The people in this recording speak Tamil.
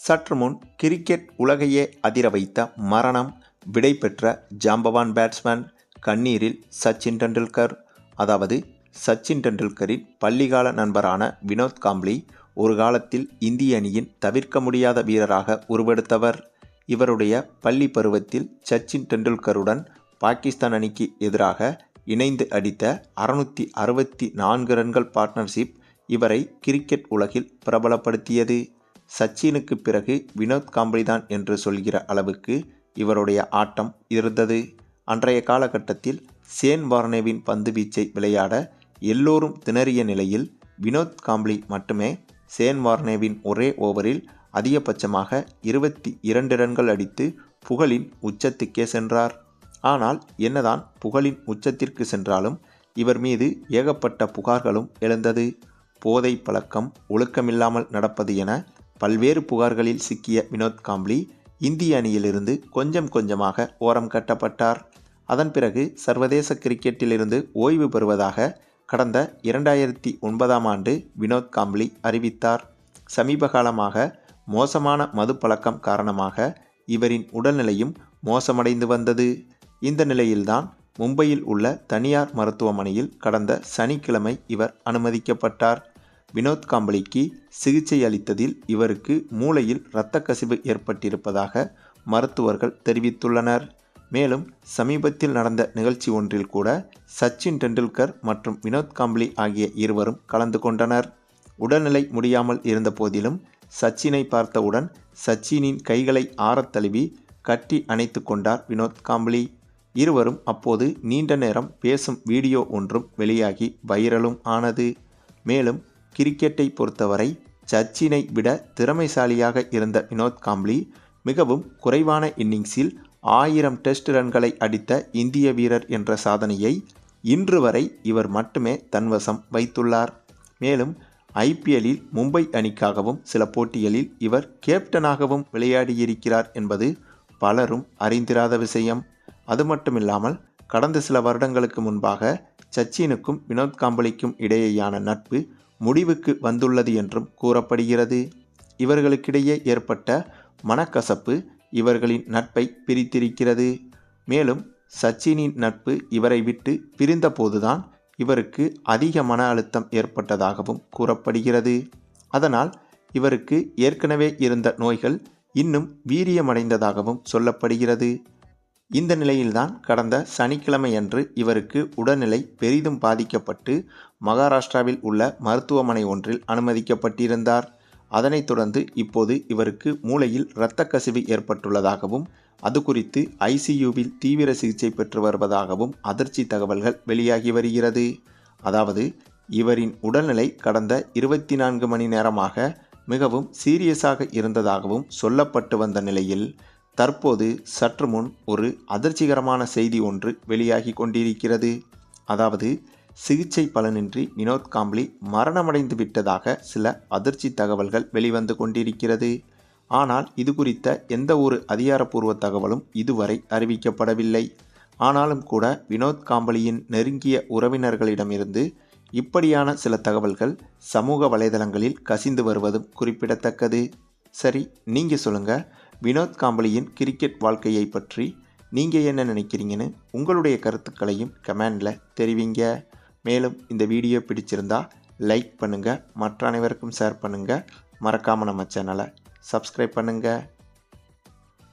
சற்று முன் கிரிக்கெட் உலகையே அதிர வைத்த மரணம் விடைபெற்ற ஜாம்பவான் பேட்ஸ்மேன் கண்ணீரில் சச்சின் டெண்டுல்கர் அதாவது சச்சின் டெண்டுல்கரின் பள்ளிகால நண்பரான வினோத் காம்ப்ளி ஒரு காலத்தில் இந்திய அணியின் தவிர்க்க முடியாத வீரராக உருவெடுத்தவர். இவருடைய பள்ளி பருவத்தில் சச்சின் டெண்டுல்கருடன் பாகிஸ்தான் அணிக்கு எதிராக இணைந்து அடித்த அறுநூற்றி அறுபத்தி நான்கு ரன்கள் பார்ட்னர்ஷிப் இவரை கிரிக்கெட் உலகில் பிரபலப்படுத்தியது. சச்சினுக்கு பிறகு வினோத் காம்ப்ளிதான் என்று சொல்கிற அளவுக்கு இவருடைய ஆட்டம் இருந்தது. அன்றைய காலகட்டத்தில் சேன் வார்னேவின் பந்து வீச்சை விளையாட எல்லோரும் திணறிய நிலையில் வினோத் காம்ப்ளி மட்டுமே சேன் வார்னேவின் ஒரே ஓவரில் அதிகபட்சமாக இருபத்தி இரண்டு ரன்கள் அடித்து புகழின் உச்சத்துக்கே சென்றார். ஆனால் என்னதான் புகழின் உச்சத்திற்கு சென்றாலும் இவர் மீது ஏகப்பட்ட புகார்களும் எழுந்தது. போதை பழக்கம் ஒழுக்கமில்லாமல் நடப்பது என பல்வேறு புகார்களில் சிக்கிய வினோத் காம்ப்ளி இந்திய அணியிலிருந்து கொஞ்சம் கொஞ்சமாக ஓரம் கட்டப்பட்டார். அதன் பிறகு சர்வதேச கிரிக்கெட்டிலிருந்து ஓய்வு பெறுவதாக கடந்த இரண்டாயிரத்தி ஒன்பதாம் ஆண்டு வினோத் காம்ப்ளி அறிவித்தார். சமீப காலமாக மோசமான மது பழக்கம் காரணமாக இவரின் உடல்நிலையும் மோசமடைந்து வந்தது. இந்த நிலையில்தான் மும்பையில் உள்ள தனியார் மருத்துவமனையில் கடந்த சனிக்கிழமை இவர் அனுமதிக்கப்பட்டார். வினோத் காம்பளிக்கு சிகிச்சை அளித்ததில் இவருக்கு மூளையில் இரத்த கசிவு ஏற்பட்டிருப்பதாக மருத்துவர்கள் தெரிவித்துள்ளனர். மேலும் சமீபத்தில் நடந்த நிகழ்ச்சி ஒன்றில் கூட சச்சின் டெண்டுல்கர் மற்றும் வினோத் காம்பளி ஆகிய இருவரும் கலந்து கொண்டனர். உடல்நிலை முடியாமல் இருந்த போதிலும் சச்சினை பார்த்தவுடன் சச்சினின் கைகளை ஆறத் தழுவி கட்டி அணைத்து கொண்டார் வினோத் காம்பளி. இருவரும் அப்போது நீண்ட நேரம் பேசும் வீடியோ ஒன்றும் வெளியாகி வைரலும் ஆனது. மேலும் கிரிக்கெட்டை பொறுத்தவரை சச்சினை விட திறமைசாலியாக இருந்த வினோத் காம்ப்ளி மிகவும் குறைவான இன்னிங்ஸில் ஆயிரம் டெஸ்ட் ரன்களை அடித்த இந்திய வீரர் என்ற சாதனையை இன்று வரை இவர் மட்டுமே தன்வசம் வைத்துள்ளார். மேலும் ஐபிஎல்லில் மும்பை அணிக்காகவும் சில போட்டிகளில் இவர் கேப்டனாகவும் விளையாடியிருக்கிறார் என்பது பலரும் அறிந்திராத விஷயம். அது மட்டுமில்லாமல் கடந்த சில வருடங்களுக்கு முன்பாக சச்சினுக்கும் வினோத் காம்பளிக்கும் இடையேயான நட்பு முடிவுக்கு வந்துள்ளது என்றும் கூறப்படுகிறது. இவர்களுக்கிடையே ஏற்பட்ட மனக்கசப்பு இவர்களின் நட்பை பிரித்திருக்கிறது. மேலும் சச்சினின் நட்பு இவரை விட்டு பிரிந்தபோதுதான் இவருக்கு அதிக மன அழுத்தம் ஏற்பட்டதாகவும் கூறப்படுகிறது. அதனால் இவருக்கு ஏற்கனவே இருந்த நோய்கள் இன்னும் வீரியமடைந்ததாகவும் சொல்லப்படுகிறது. இந்த நிலையில்தான் கடந்த சனிக்கிழமையன்று இவருக்கு உடல்நிலை பெரிதும் பாதிக்கப்பட்டு மகாராஷ்டிராவில் உள்ள மருத்துவமனை ஒன்றில் அனுமதிக்கப்பட்டிருந்தார். அதனைத் தொடர்ந்து இப்போது இவருக்கு மூளையில் இரத்த கசிவு ஏற்பட்டுள்ளதாகவும் அது குறித்து ஐசியூவில் தீவிர சிகிச்சை பெற்று வருவதாகவும் அதிர்ச்சி தகவல்கள் வெளியாகி வருகிறது. அதாவது இவரின் உடல்நிலை கடந்த இருபத்தி நான்கு மணி நேரமாக மிகவும் சீரியஸாக இருந்ததாகவும் சொல்லப்பட்டு வந்த நிலையில் தற்போது சற்று முன் ஒரு அதிர்ச்சிகரமான செய்தி ஒன்று வெளியாகி கொண்டிருக்கிறது. அதாவது சிகிச்சை பலனின்றி வினோத் காம்ப்ளி மரணமடைந்து விட்டதாக சில அதிர்ச்சி தகவல்கள் வெளிவந்து கொண்டிருக்கிறது. ஆனால் இது குறித்த எந்த ஒரு அதிகாரப்பூர்வ தகவலும் இதுவரை அறிவிக்கப்படவில்லை. ஆனாலும் கூட வினோத் காம்பளியின் நெருங்கிய உறவினர்களிடமிருந்து இப்படியான சில தகவல்கள் சமூக வலைதளங்களில் கசிந்து வருவதும் குறிப்பிடத்தக்கது. சரி நீங்கள் சொல்லுங்கள் வினோத் காம்பளியின் கிரிக்கெட் வாழ்க்கையை பற்றி நீங்கள் என்ன நினைக்கிறீங்கன்னு உங்களுடைய கருத்துக்களையும் கமெண்டில் தெரிவிங்க. மேலும் இந்த வீடியோ பிடிச்சிருந்தா லைக் பண்ணுங்கள் மற்ற அனைவருக்கும் ஷேர் பண்ணுங்கள் மறக்காமல் நம்ம சேனலை சப்ஸ்கிரைப் பண்ணுங்கள்